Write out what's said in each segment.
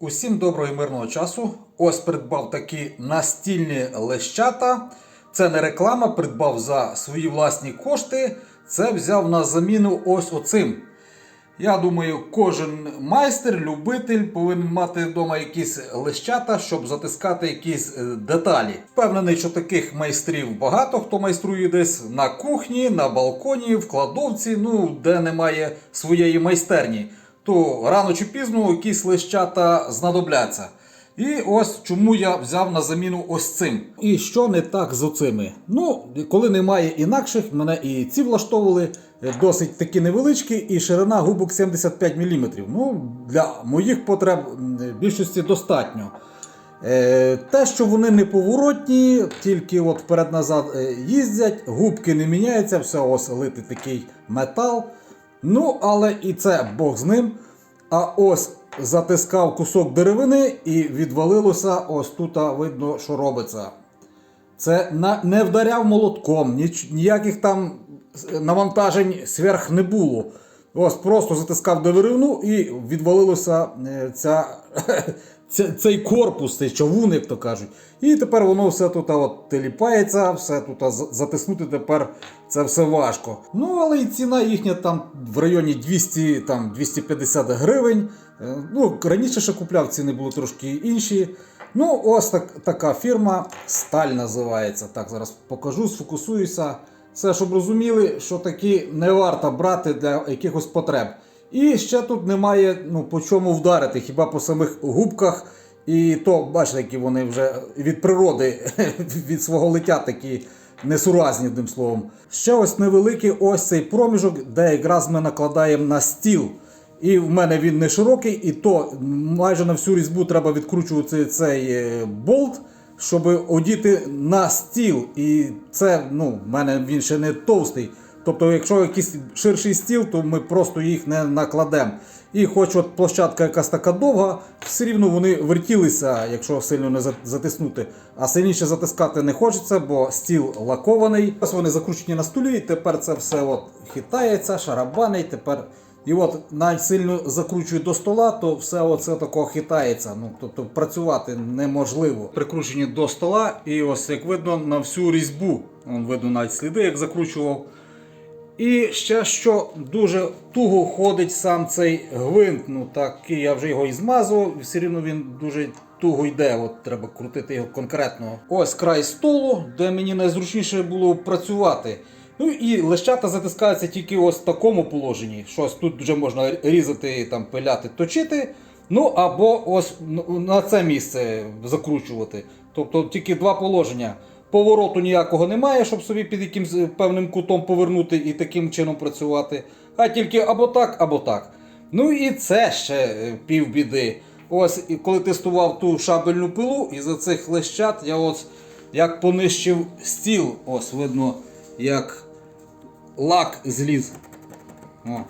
Усім доброго і мирного часу. Ось придбав такі настільні лещата. Це не реклама, придбав за свої власні кошти. Це взяв на заміну ось оцим. Я думаю, кожен майстер, любитель повинен мати вдома якісь лещата, щоб затискати якісь е, деталі. Впевнений, що таких майстрів багато, хто майструє десь на кухні, на балконі, в кладовці, ну де немає своєї майстерні. То рано чи пізно якісь лещата знадобляться. І ось чому я взяв на заміну ось цим. І що не так з оцими? Ну, коли немає інакших, мене і ці влаштовували е, досить такі невеличкі, і ширина губок 75 мм. Ну, для моїх потреб більшості достатньо. Е, Те, що вони неповоротні, тільки от вперед-назад е, їздять, губки не міняються, все ось литий такий метал. Ну, але і це Бог з ним. А ось затискав кусок деревини і відвалилося, ось тут видно, що робиться. Це не вдаряв молотком, ніяких там навантажень сверх не було. Ось просто затискав деревину і відвалилося е, ця, цей корпус, цей човун, як то кажуть. І тепер воно все тут от теліпається, все тут затиснути тепер це все важко. Ну, але і ціна їхня там в районі 200, там, 250 гривень. Е, Ну, раніше ще купляв, ціни були трошки інші. Ну, ось так, така фірма Сталь називається. Так, зараз покажу, сфокусуюся. Це, щоб розуміли, що такі не варто брати для якихось потреб. І ще тут немає ну, по чому вдарити, хіба по самих губках. І то, бачите, які вони вже від природи, від свого лиття такі несуразні, одним словом. Ще ось невеликий ось цей проміжок, де якраз ми накладаємо на стіл. І в мене він не широкий, і то майже на всю різьбу треба відкручувати цей е, болт, щоб одіти на стіл. І це, ну, в мене він ще не товстий. Тобто, якщо якийсь ширший стіл, то ми просто їх не накладемо. І хоч от площадка якась така довга, все рівно вони вертілися, якщо сильно не за- затиснути. А сильніше затискати не хочеться, бо стіл лакований. Ось вони закручені на столі, і тепер це все от хитається, шарабанить. Тепер і от навіть сильно закручують до стола, то все оце тако хитається. Ну, тобто працювати неможливо. Прикручені до стола, і ось як видно на всю різьбу. Вон видно навіть сліди, як закручував. І ще що дуже туго ходить сам цей гвинт. Ну так, я вже його і змазував, все рівно він дуже туго йде. От треба крутити його конкретно. Ось край столу, де мені найзручніше було працювати. Ну і лещата затискаються тільки ось в такому положенні. Щось тут вже можна різати, там, пиляти, точити. Ну або ось на це місце закручувати. Тобто тільки два положення. Повороту ніякого немає, щоб собі під якимсь е, певним кутом повернути і таким чином працювати. А тільки або так, або так. Ну і це ще е, півбіди. Ось коли тестував ту шабельну пилу, і за цих лещат я ось як понищив стіл. Ось видно, як лак зліз. О.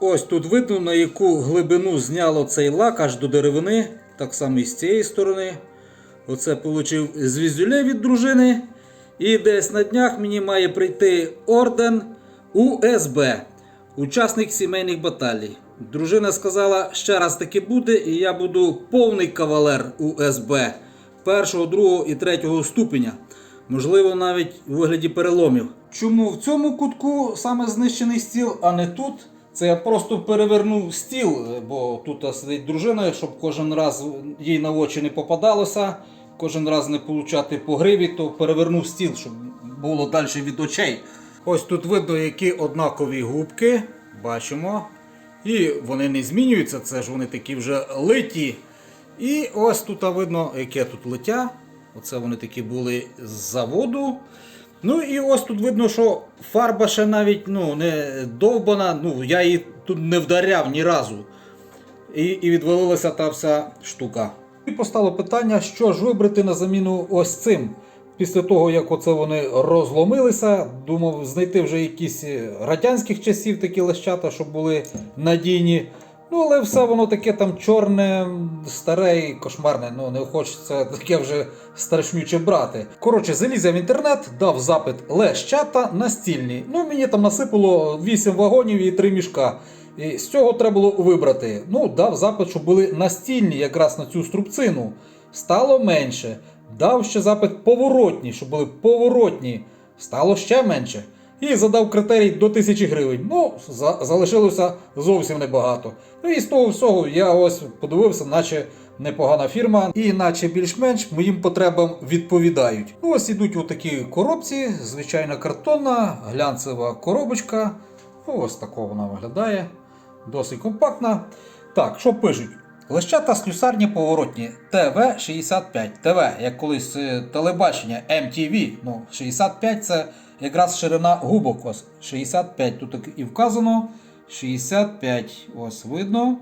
Ось тут видно, на яку глибину зняло цей лак аж до деревини. Так само і з цієї сторони. Оце отримав звіздюле від дружини. І десь на днях мені має прийти орден УСБ, учасник сімейних баталій. Дружина сказала, ще раз таки буде, і я буду повний кавалер УСБ першого, другого і третього ступеня. Можливо, навіть у вигляді переломів. Чому в цьому кутку саме знищений стіл, а не тут? Це я просто перевернув стіл, бо тут сидить дружина, щоб кожен раз їй на очі не попадалося, кожен раз не получати по гриві, то перевернув стіл, щоб було далі від очей. Ось тут видно, які однакові губки. Бачимо. І вони не змінюються, це ж вони такі вже литі. І ось тут видно, яке тут лиття. Оце вони такі були з заводу. Ну і ось тут видно, що фарба ще навіть ну, не довбана, ну, я її тут не вдаряв ні разу. І, і відвалилася та вся штука. І постало питання, що ж вибрати на заміну ось цим. Після того, як оце вони розломилися, думав знайти вже якісь радянських часів такі лещата, щоб були надійні. Ну, але все воно таке там чорне, старе і кошмарне. Ну, не хочеться таке вже страшнюче брати. Коротше, заліз я в інтернет, дав запит лещата настільні. Ну, мені там насипало 8 вагонів і 3 мішка. І з цього треба було вибрати. Ну, дав запит, щоб були настільні якраз на цю струбцину. Стало менше. Дав ще запит поворотні, щоб були поворотні. Стало ще менше. І задав критерій до 1000 гривень. Ну, за- залишилося зовсім небагато. Ну і з того всього я ось подивився, наче непогана фірма, і наче більш-менш моїм потребам відповідають. Ну, ось ідуть отакі коробці, звичайна картонна, глянцева коробочка. Ну, ось такого вона виглядає. Досить компактна. Так, що пишуть? Лещата слюсарні поворотні ТВ-65. ТВ, як колись е, телебачення MTV. Ну, 65 це якраз ширина губок. Ось 65. Тут і вказано. 65. Ось видно.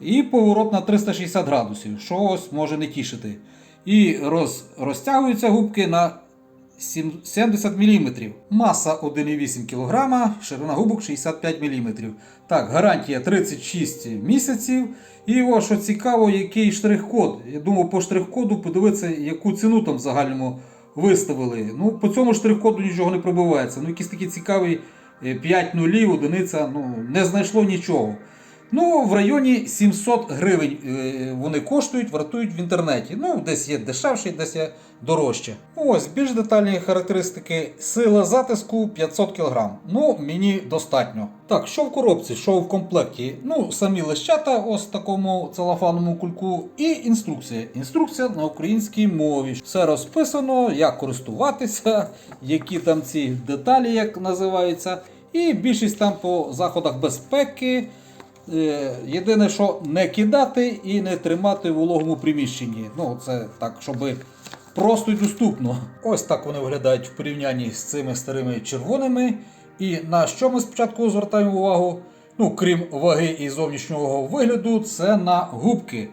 І поворот на 360 градусів, що ось може не тішити. І роз, розтягуються губки на сім- 70 мм. Маса 1,8 кг, ширина губок 65 мм. Так, гарантія 36 місяців. І ось що цікаво, який штрих-код. Я думав, по штрих-коду подивитися, яку ціну там в загальному виставили. Ну, по цьому штрих-коду нічого не пробивається. Ну, якийсь такий цікавий е, 5 нулів, одиниця, ну, не знайшло нічого. Ну, в районі 700 гривень е, вони коштують, вартують в інтернеті. Ну, десь є дешевше, десь є дорожче. Ось більш детальні характеристики. Сила затиску 500 кг. Ну, мені достатньо. Так, що в коробці, що в комплекті? Ну, самі лещата, ось в такому целофаному кульку, і інструкція. Інструкція на українській мові. Все розписано, як користуватися, які там ці деталі, як називаються. І більшість там по заходах безпеки. Е, Єдине, що не кидати і не тримати в вологому приміщенні. Ну, це так, щоб просто й доступно. Ось так вони виглядають в порівнянні з цими старими червоними. І на що ми спочатку звертаємо увагу? Ну, крім ваги і зовнішнього вигляду, це на губки.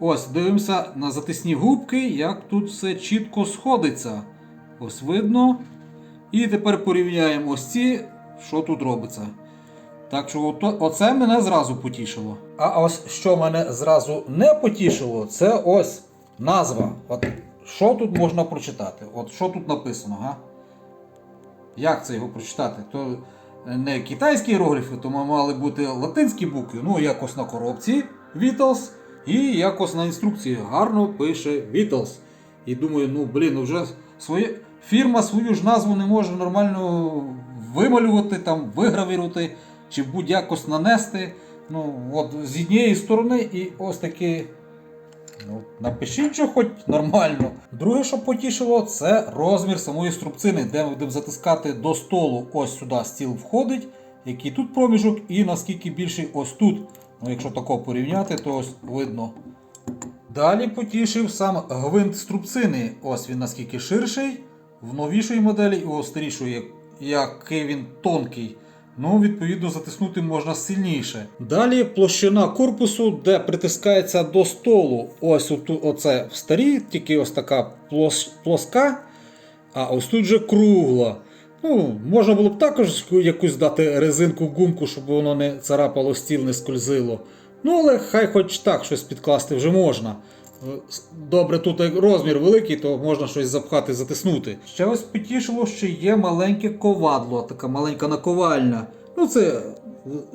Ось, дивимося на затисні губки, як тут все чітко сходиться. Ось видно. І тепер порівняємо ось ці, що тут робиться. Так що ото- оце мене зразу потішило. А ось що мене зразу не потішило, це ось назва. От що тут можна прочитати? От що тут написано, га? Як це його прочитати? То не китайські іерогліфи, то мали бути латинські букви. Ну, якось на коробці Beatles і якось на інструкції гарно пише Beatles. І думаю, ну блін, ну вже своє... фірма свою ж назву не може нормально вималювати, там, вигравірувати чи будь-якось нанести. Ну, от з однієї сторони і ось такі. Ну, напишіть, що хоч нормально. Друге, що потішило, це розмір самої струбцини, де ми будемо затискати до столу. Ось сюди стіл входить, який тут проміжок, і наскільки більший ось тут. Ну, якщо тако порівняти, то ось видно. Далі потішив сам гвинт струбцини. Ось він наскільки ширший, в новішої моделі і у старішої, який він тонкий. Ну, відповідно, затиснути можна сильніше. Далі площина корпусу, де притискається до столу. Ось оце в старій, тільки ось така плос- плоска, а ось тут вже кругла. Ну, можна було б також якусь дати резинку гумку, щоб воно не царапало стіл, не скользило. Ну, але хай хоч так щось підкласти вже можна. Е, Добре, тут розмір великий, то можна щось запхати, затиснути. Ще ось потішило, що є маленьке ковадло, така маленька наковальня. Ну, це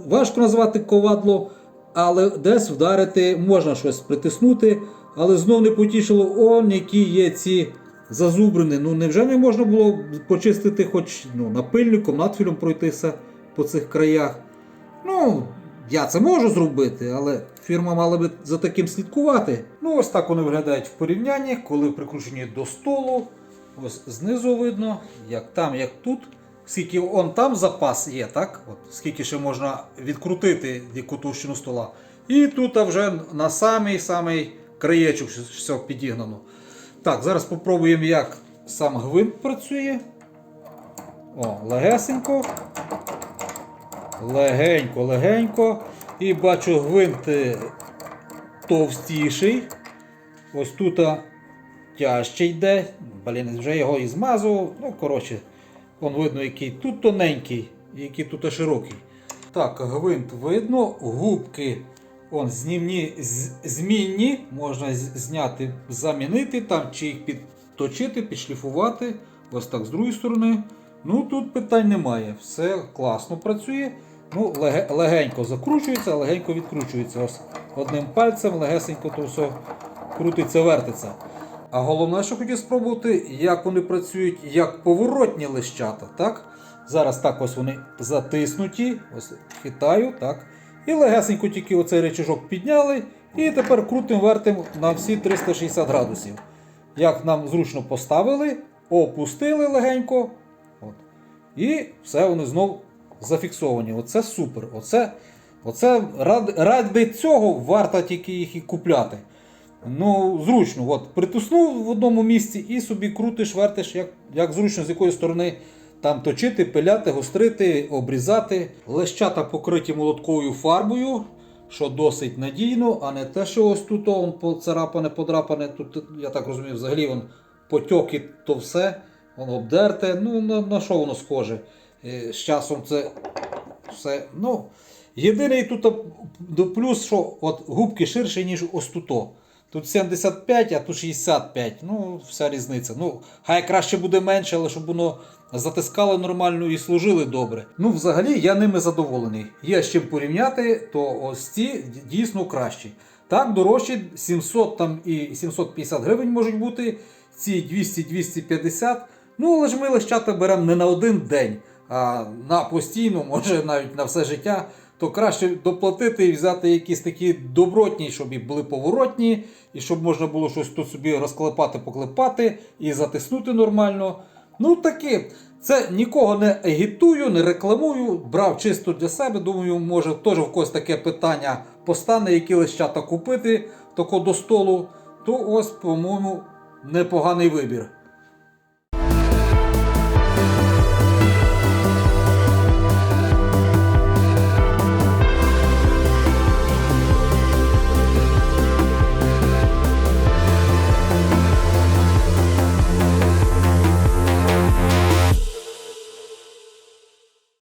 важко назвати ковадло, але десь вдарити можна щось притиснути. Але знов не потішило, он які є ці зазубрини. Ну невже не можна було почистити хоч ну, напильником, надфілем пройтися по цих краях? Ну, я це можу зробити, але фірма мала би за таким слідкувати. Ну, ось так вони виглядають в порівнянні, коли прикручені до столу. Ось знизу видно, як там, як тут. Скільки он там запас є, так? От, скільки ще можна відкрутити яку товщину стола. І тут вже на самий самий краєчок все підігнано. Так, зараз спробуємо, як сам гвинт працює. О, легесенько. Легенько, легенько. І бачу гвинт е, товстіший. Ось тут а, тяжче йде. Блін, вже його і змазував. Ну, коротше, вон видно, який тут тоненький, який тут широкий. Так, гвинт видно, губки он, знімні, змінні, можна зняти, замінити там, чи їх підточити, підшліфувати. Ось так з другої сторони. Ну тут питань немає. Все класно працює. Ну, леге- легенько закручується, легенько відкручується. Ось одним пальцем легесенько то все крутиться, вертиться. А головне, що хотів спробувати, як вони працюють як поворотні лищата. Так? Зараз так ось вони затиснуті, ось хитаю, так. І легесенько тільки оцей речажок підняли, і тепер крутим вертим на всі 360 градусів. Як нам зручно поставили, опустили легенько. І все вони знов зафіксовані. Оце супер. Оце, оце ради, ради цього варто тільки їх і купляти. Ну, зручно, от, притуснув в одному місці і собі крутиш, вертиш, як, як зручно, з якої сторони там точити, пиляти, гострити, обрізати. Лещата покриті молотковою фарбою, що досить надійно, а не те, що ось тут он поцарапане, подрапане. Тут, я так розумію, взагалі вон, потьоки, то все, воно обдерте. Ну, на, на що воно схоже? Е, З часом це все. Ну, єдиний тут плюс, що от губки ширші, ніж ось тут. Тут 75, а тут 65. Ну, вся різниця. Ну, хай краще буде менше, але щоб воно затискало нормально і служили добре. Ну, взагалі, я ними задоволений. Є з чим порівняти, то ось ці дійсно кращі. Так, дорожчі 700 там і 750 гривень можуть бути, ці 200-250. Ну, але ж ми лещата беремо не на один день, а на постійно, може навіть на все життя. То краще доплатити і взяти якісь такі добротні, щоб і були поворотні, і щоб можна було щось тут собі розклепати, поклепати і затиснути нормально. Ну таки, це нікого не агітую, не рекламую. Брав чисто для себе. Думаю, може теж в когось таке питання постане, які лищата купити тако до столу. То ось, по-моєму, непоганий вибір.